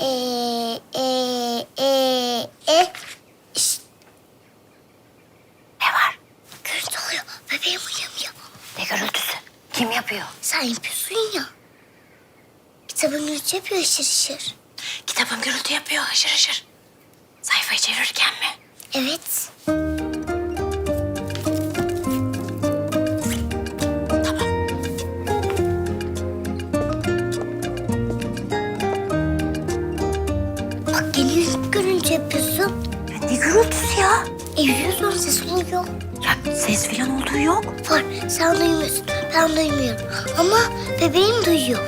E, e, e, e. Şşt. Ne var? Gürültü oluyor. Bebeğim uyuyamıyor. Ne gürültüsü? Kim yapıyor? Sen yapıyorsun ya. Kitabın gürültü yapıyor ışır ışır. Kitabın gürültü yapıyor hışır hışır. Sayfayı çevirirken mi? Evet. Falan olduğu yok. Var sen duymuyorsun ben duymuyorum. Ama bebeğim duyuyor.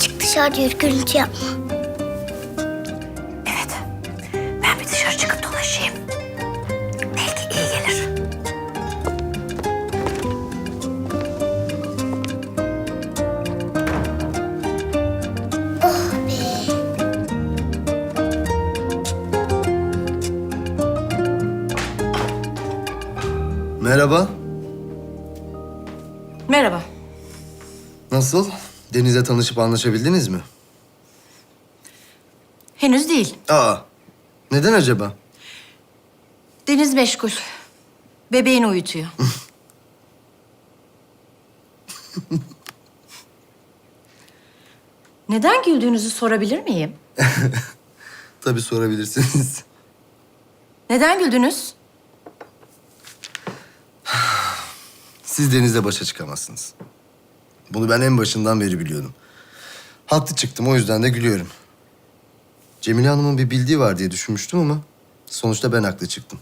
Çık dışarıda yürü gürültü yapma. Merhaba. Merhaba. Nasıl? Deniz'le tanışıp anlaşabildiniz mi? Henüz değil. Aa. Neden acaba? Deniz meşgul. Bebeğini uyutuyor. Neden güldüğünüzü sorabilir miyim? Tabii sorabilirsiniz. Neden güldünüz? Siz Deniz'le başa çıkamazsınız. Bunu ben en başından beri biliyordum. Haklı çıktım o yüzden de gülüyorum. Cemile Hanım'ın bir bildiği var diye düşünmüştüm ama sonuçta ben haklı çıktım.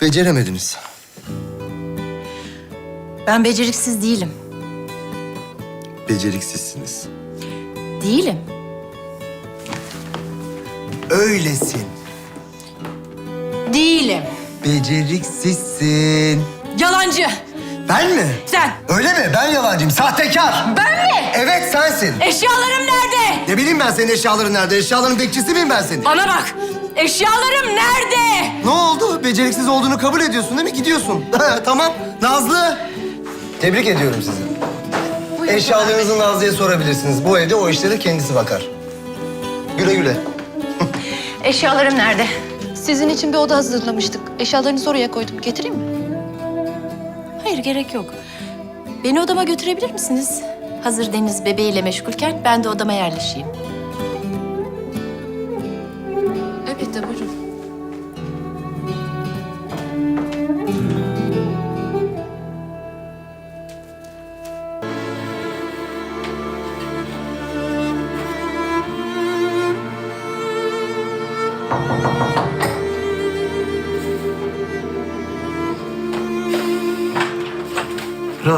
Beceremediniz. Ben beceriksiz değilim. Beceriksizsiniz. Değilim. Öylesin. Değilim. Beceriksizsin. Yalancı. Ben mi? Sen. Öyle mi? Ben yalancıyım. Sahtekar. Ben mi? Evet sensin. Eşyalarım nerede? Ne bileyim ben senin eşyaların nerede? Eşyaların bekçisi miyim ben senin? Bana bak. Eşyalarım nerede? Ne oldu? Beceriksiz olduğunu kabul ediyorsun değil mi? Gidiyorsun. tamam. Nazlı. Tebrik ediyorum sizi. Eşyalarınızı Nazlı'ya sorabilirsiniz. Bu evde o işlere kendisi bakar. Güle güle. Eşyalarım nerede? Sizin için bir oda hazırlamıştık. Eşyalarınızı oraya koydum. Getireyim mi? Hayır gerek yok. Beni odama götürebilir misiniz? Hazır Deniz bebeğiyle meşgulken ben de odama yerleşeyim. Elbette buyurun.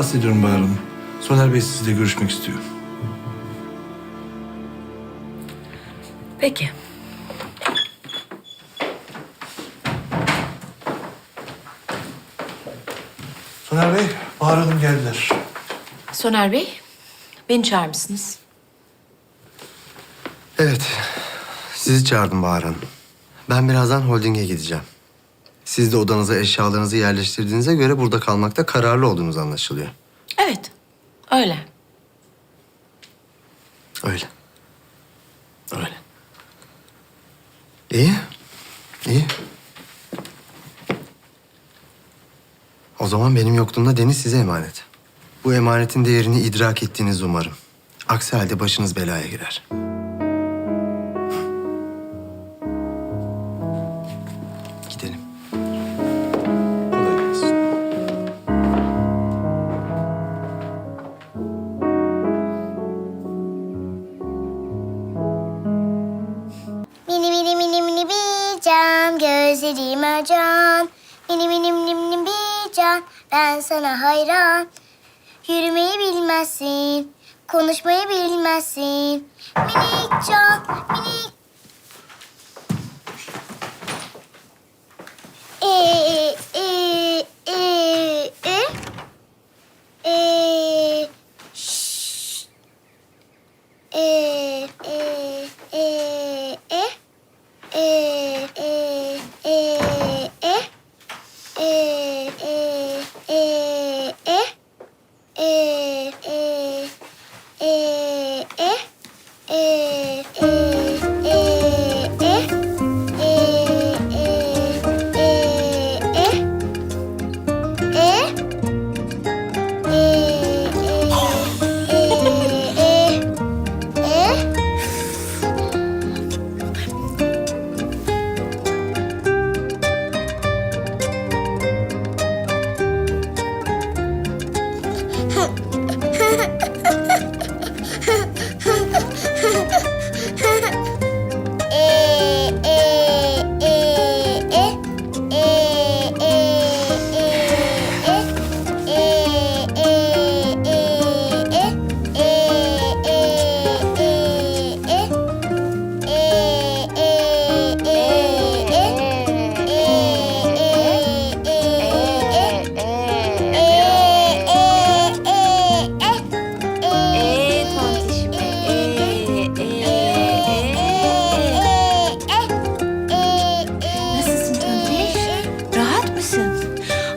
Rahatsız ediyorum Bahar Hanım. Soner Bey sizinle görüşmek istiyor. Peki. Soner Bey, Bahar Hanım geldiler. Soner Bey, beni çağırmışsınız. Evet. Sizi çağırdım Bahar Hanım. Ben birazdan holdinge gideceğim. Siz de odanıza eşyalarınızı yerleştirdiğinize göre burada kalmakta kararlı olduğunuz anlaşılıyor. Evet, öyle. Öyle. Öyle. İyi. İyi. O zaman benim yokluğumda Deniz size emanet. Bu emanetin değerini idrak ettiğinizi umarım. Aksi halde başınız belaya girer. Can, gözlerim acan. Mini mini mini mini bir can, ben sana hayran. Yürümeyi bilmezsin, konuşmayı bilmezsin. Minik can, minik... Ee, e, e, e, şşş. E, e, e, e. E, e, e, e. E, e, e, e. E,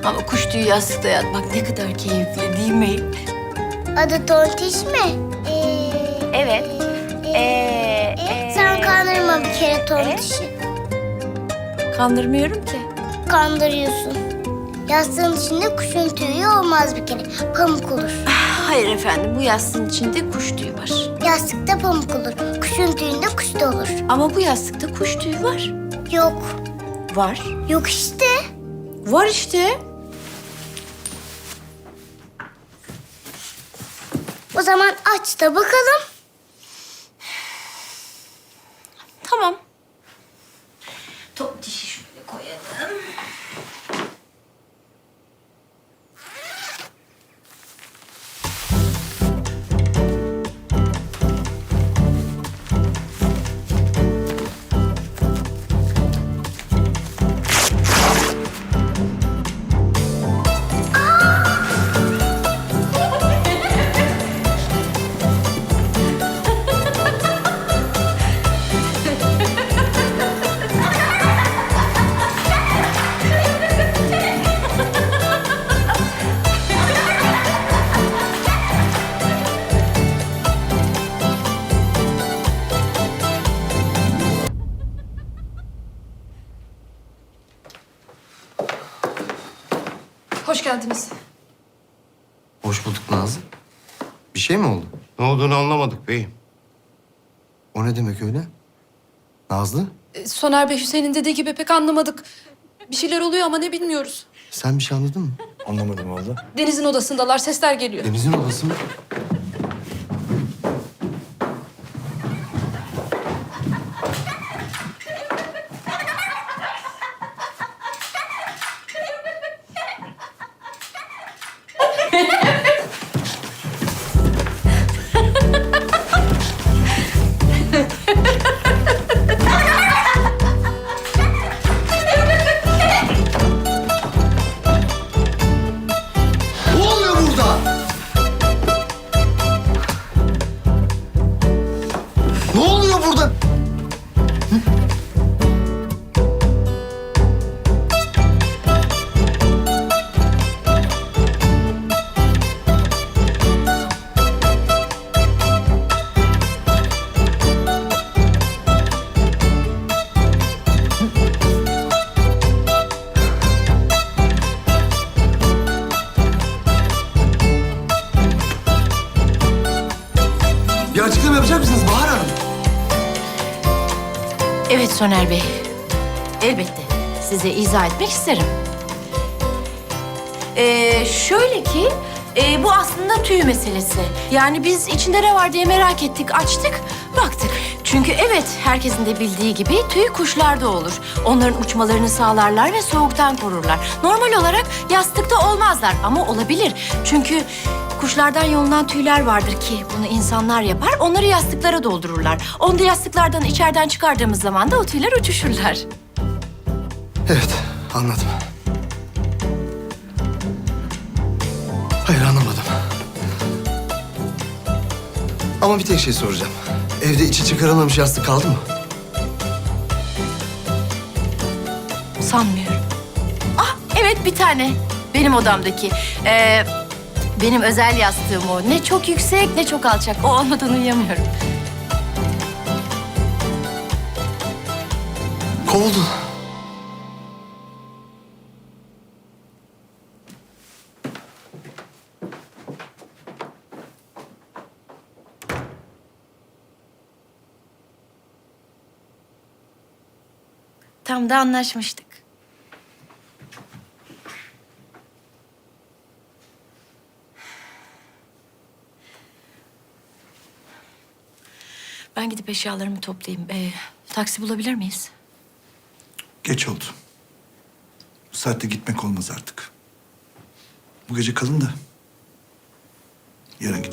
e, e. E, tüyü yastıkta yatmak ne kadar keyifli değil mi? Adı Tontiş mi? Ee, Evet. ee, ee, Sen kandırma bir kere Tontiş'i. Kandırmıyorum ki. Kandırıyorsun. Yastığın içinde kuşun tüyü olmaz bir kere. Pamuk olur. Hayır efendim bu yastığın içinde kuş tüyü var. Yastıkta pamuk olur. Kuşun tüyünde kuş da olur. Ama bu yastıkta kuş tüyü var. Yok. Var. Yok işte. Var işte. O zaman aç da bakalım. Hoş geldiniz. Hoş bulduk Nazlı. Bir şey mi oldu? Ne olduğunu anlamadık beyim. O ne demek öyle? Nazlı, Ee, Soner Bey Hüseyin'in dediği gibi pek anlamadık. Bir şeyler oluyor ama ne bilmiyoruz. sen bir şey anladın mı? Anlamadım valla. Deniz'in odasındalar, sesler geliyor. Deniz'in odası mı? Açıklama yapacak mısınız Bahar Hanım? Evet Soner Bey. Elbette size izah etmek isterim. Ee, şöyle ki e, bu aslında tüy meselesi. Yani biz içinde ne var diye merak ettik, açtık, baktık. Çünkü evet herkesin de bildiği gibi tüy kuşlarda olur. Onların uçmalarını sağlarlar ve soğuktan korurlar. Normal olarak yastıkta olmazlar ama olabilir. Çünkü kuşlardan yolunan tüyler vardır ki bunu insanlar yapar. Onları yastıklara doldururlar. Onu da yastıklardan içeriden çıkardığımız zaman da o tüyler uçuşurlar. Evet, anladım. Hayır, anlamadım. Ama bir tek şey soracağım. Evde içi çıkarılmamış yastık kaldı mı? Sanmıyorum. Ah evet bir tane. Benim odamdaki. Ee, benim özel yastığım o. Ne çok yüksek ne çok alçak. O olmadan uyuyamıyorum. Kovuldu. Tam da anlaşmıştık. Ben gidip eşyalarımı toplayayım. Ee, taksi bulabilir miyiz? Geç oldu. Bu saatte gitmek olmaz artık. Bu gece kalın da yarın gidersiniz.